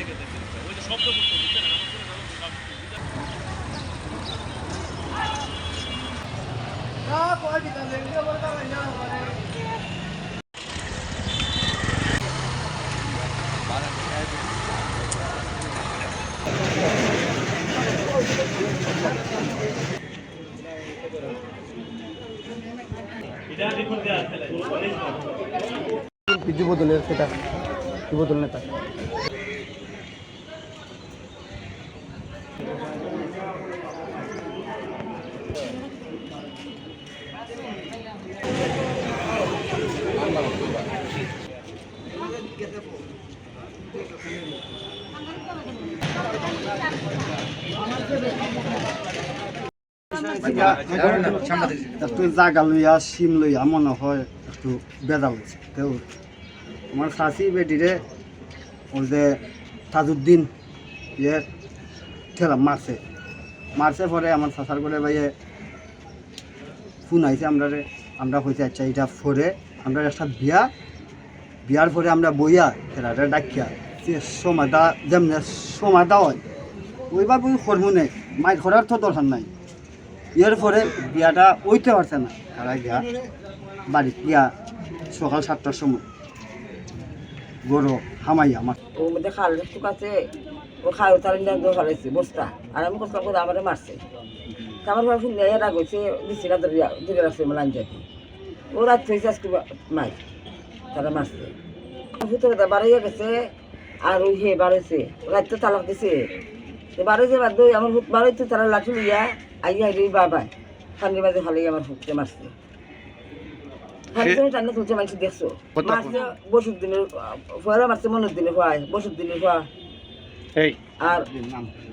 থেকে দেখেন ওই যে শব্দ যুবদলের সেটা যুবদল নেতা। একটু জাগা লইয়া সিম লইয়া, মনে হয় একটু বেজাল হয়েছে। কেউ আমার শাশি বেটিরে ওই যে তাজউদ্দিন ইয়ে ঠেলা মারছে। মারছে পরে আমার শাসার করে ভাইয়ে ফোন আমরা রে আমরা হইতে আচ্ছা এটা পরে আমরা একটা বিয়া, বিয়ার পরে আমরা বইয়া খেলাটা ডাকিয়া সে সময়টা যেমনি সময়টা হয় ওইভাবে কর্মনে মাইর করার তো দরকার নাই। এর পরে বিয়াটা ওইতে পারছে না, তারা গিয়া বাড়ি, গিয়া সকাল সাতটার সময়। গরু হামাই আমার ওর মধ্যে খাল শুকাচ্ছে ও খাল তার বস্তা। আর আমি কষ্ট করে আমারে মারছে। তা আমার ঘরে শুনলে এরা গেছে ধরিয়া ধরে রাখছে আমার লাঞ্জাকে ও রাত হয়েছে আজকে মাই তারা মারছে। ভিতরে বাড়াইয়া গেছে আর ওই হে বাড়াইছে রাত তো তালাক দিছে। তো বাড়াইছে বাদ দই আমার ভূত বাড়াইতে তারা লাঠি লইয়া আইয়া আইলি বাবা ফান্ডির মাঝে ফালাই আমার ভূতকে মারছে। টান্না তুলছে মানুষ দেখছ? মারছে বসুর দিনের ফয়রা মারছে মনের দিনে হয় বসুর দিনে হয় আর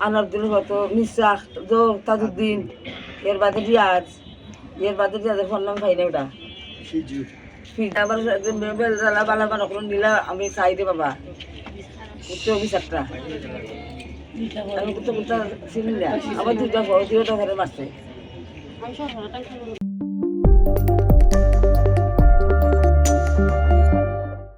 আনার দিন হয়তো মিসাক জো তাজউদ্দিন এর বাদে রিয়াজ এর বাদে রিয়াজের ফোন নাম খাই না ওটা আবার বেলা বালা বালা করে নিলা আমি চাই দে বাবা। উচ্চ অফিসারটা আমি কুত্তা কুত্তা চিনি না। আমার দুইটা দুইটা ঘরে মারছে